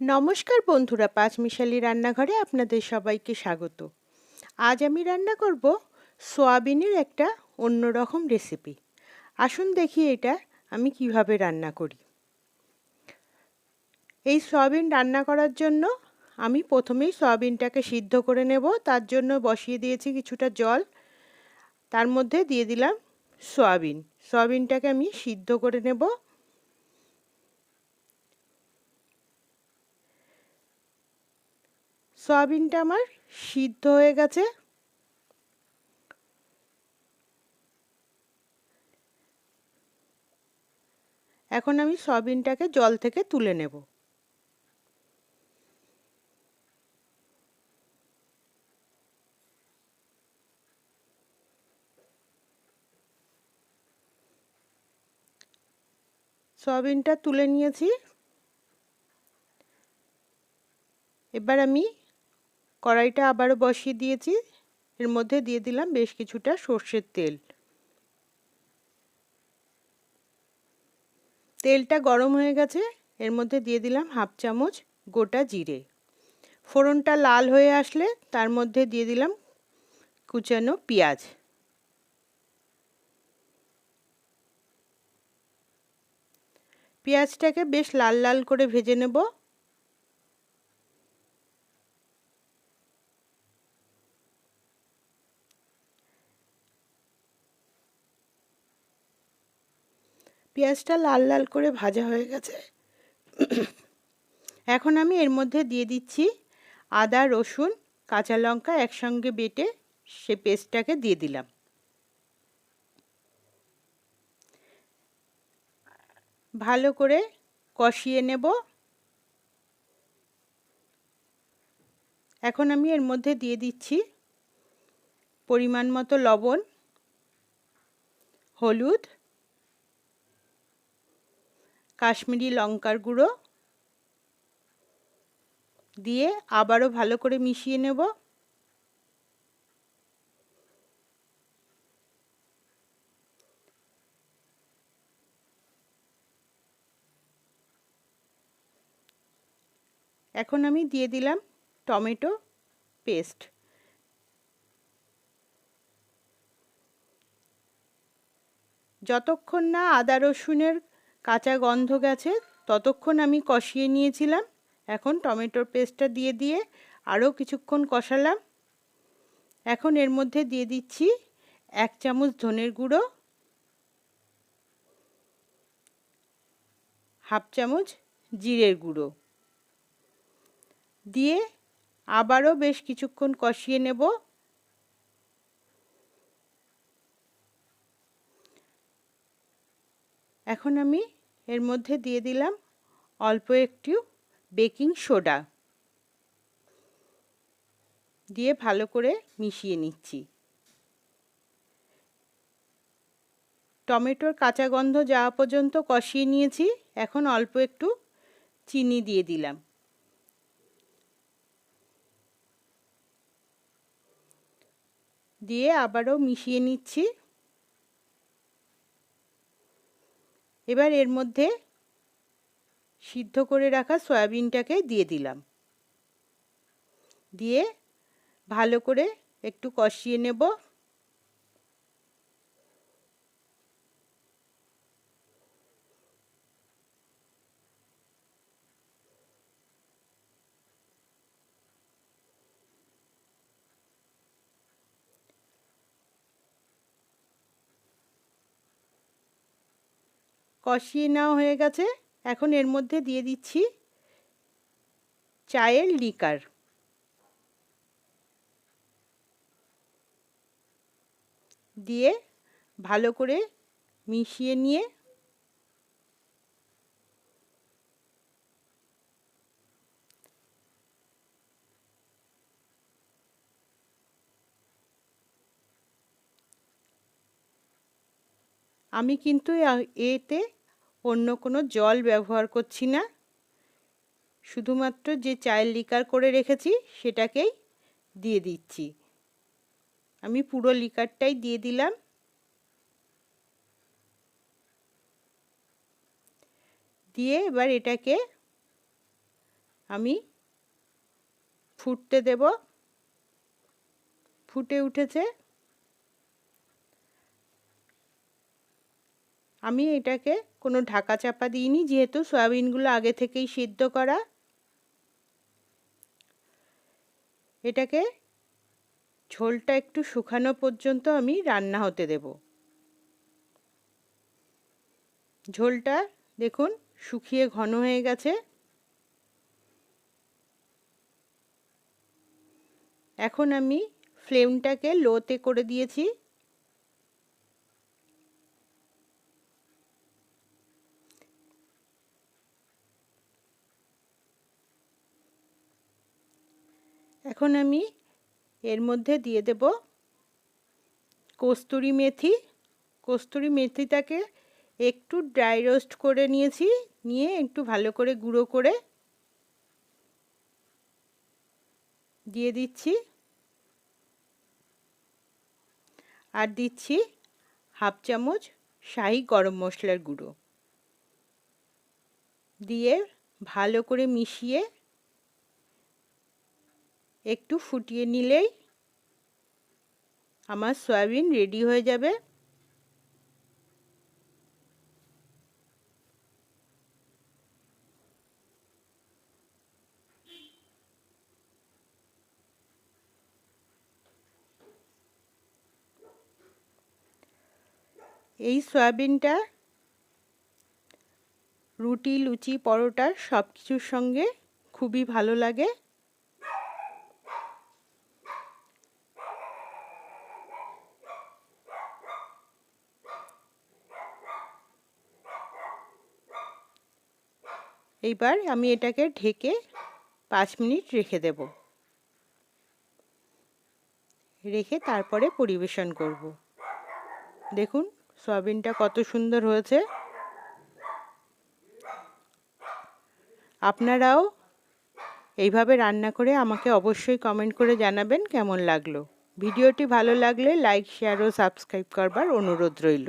নমস্কার বন্ধুরা পাঁচ মিশালি রান্নাঘরে আপনাদের সবাইকে স্বাগত। আজ আমি রান্না করব সোয়াবিনের একটা অন্যরকম রেসিপি। আসুন দেখি এটা আমি কীভাবে রান্না করি। এই সয়াবিন রান্না করার জন্য আমি প্রথমেই সয়াবিনটাকে সিদ্ধ করে নেব, তার জন্য বসিয়ে দিয়েছি কিছুটা জল। তার মধ্যে দিয়ে দিলাম সয়াবিন। সয়াবিনটাকে আমি সিদ্ধ করে নেব। সয়াবিনটা আমার সিদ্ধ হয়ে গেছে। এখন আমি সয়াবিনটাকে জল থেকে তুলে নেব। সয়াবিনটা তুলে নিয়েছি। এবার আমি কড়াইটা আবারও বসিয়ে দিয়েছি। এর মধ্যে দিয়ে দিলাম বেশ কিছুটা সর্ষের তেল। তেলটা গরম হয়ে গেছে। এর মধ্যে দিয়ে দিলাম হাফ চামচ গোটা জিরে। ফোড়নটা লাল হয়ে আসলে তার মধ্যে দিয়ে দিলাম কুচানো পেঁয়াজ। পেঁয়াজটাকে বেশ লাল লাল করে ভেজে নেব। পেঁয়াজটা লাল লাল করে ভাজা হয়ে গেছে। এখন আমি এর মধ্যে দিয়ে দিচ্ছি আদা, রসুন, কাঁচা লঙ্কা একসঙ্গে বেটে সে পেস্টটাকে দিয়ে দিলাম। ভালো করে কষিয়ে নেব। এখন আমি এর মধ্যে দিয়ে দিচ্ছি পরিমাণ মতো লবণ, হলুদ কাশ্মীরি লঙ্কার গুঁড়ো দিয়ে আবারও ভালো করে মিশিয়ে নেব। এখন আমি দিয়ে দিলাম টমেটো পেস্ট। যতক্ষণ না আদা রসুনের কাঁচা গন্ধ গেছে, ততক্ষণ আমি কষিয়ে নিয়েছিলাম। এখন টমেটোর পেস্টটা দিয়ে দিয়ে আরও কিছুক্ষণ কষালাম। এখন এর মধ্যে দিয়ে দিচ্ছি এক চামচ ধনের গুঁড়ো, হাফ চামচ জিরের গুঁড়ো। দিয়ে আবারও বেশ কিছুক্ষণ কষিয়ে নেব। এখন আমি এর মধ্যে দিয়ে দিলাম অল্প একটু বেকিং সোডা। দিয়ে ভালো করে মিশিয়ে নিচ্ছি। টমেটোর কাঁচা গন্ধ যাওয়া পর্যন্ত কষিয়ে নিয়েছি। এখন অল্প একটু চিনি দিয়ে দিলাম। দিয়ে আবারও মিশিয়ে নিচ্ছি। এবার এর মধ্যে সিদ্ধ করে রাখা সয়াবিনটাকে দিয়ে দিলাম। দিয়ে ভালো করে একটু কষিয়ে নেব। কষিয়ে নেওয়া হয়ে গেছে। এখন এর মধ্যে দিয়ে দিচ্ছি চায়ের লিকার। দিয়ে ভালো করে মিশিয়ে নিয়ে আমি কিন্তু এতে অন্য কোনো জল ব্যবহার করছি না। শুধুমাত্র যে চায়ের লিকার করে রেখেছি, সেটাকেই দিয়ে দিচ্ছি। আমি পুরো লিকারটাই দিয়ে দিলাম। দিয়ে এবার এটাকে আমি ফুটতে দেব। ফুটে উঠেছে। আমি এটাকে কোনো ঢাকা চাপা দিইনি, যেহেতু সয়াবিনগুলো আগে থেকেই সিদ্ধ করা। এটাকে ঝোলটা একটু শুকানো পর্যন্ত আমি রান্না হতে দেব। ঝোলটা দেখুন শুকিয়ে ঘন হয়ে গেছে। এখন আমি ফ্লেমটাকে লোতে করে দিয়েছি। এখন আমি এর মধ্যে দিয়ে দেব কস্তুরি মেথি। কস্তুরি মেথিটাকে একটু ড্রাই রোস্ট করে নিয়েছি, নিয়ে একটু ভালো করে গুঁড়ো করে দিয়ে দিচ্ছি। আর দিচ্ছি হাফ চামচ শাহি গরম মশলার গুঁড়ো। দিয়ে ভালো করে মিশিয়ে একটু ফুটিয়ে নিলেই আমার সয়াবিন রেডি হয়ে যাবে। এই সয়াবিনটা রুটি, লুচি, পরোটা সব কিছুর সঙ্গে খুবই ভালো লাগে। এইবার আমি এটাকে ঢেকে পাঁচ মিনিট রেখে দেব। রেখে তারপরে পরিবেশন করব। দেখুন, সয়াবিনটা কত সুন্দর হয়েছে। আপনারাও এইভাবে রান্না করে আমাকে অবশ্যই কমেন্ট করে জানাবেন কেমন লাগল। ভিডিওটি ভালো লাগলে লাইক, শেয়ার ও সাবস্ক্রাইব করবার অনুরোধ রইল।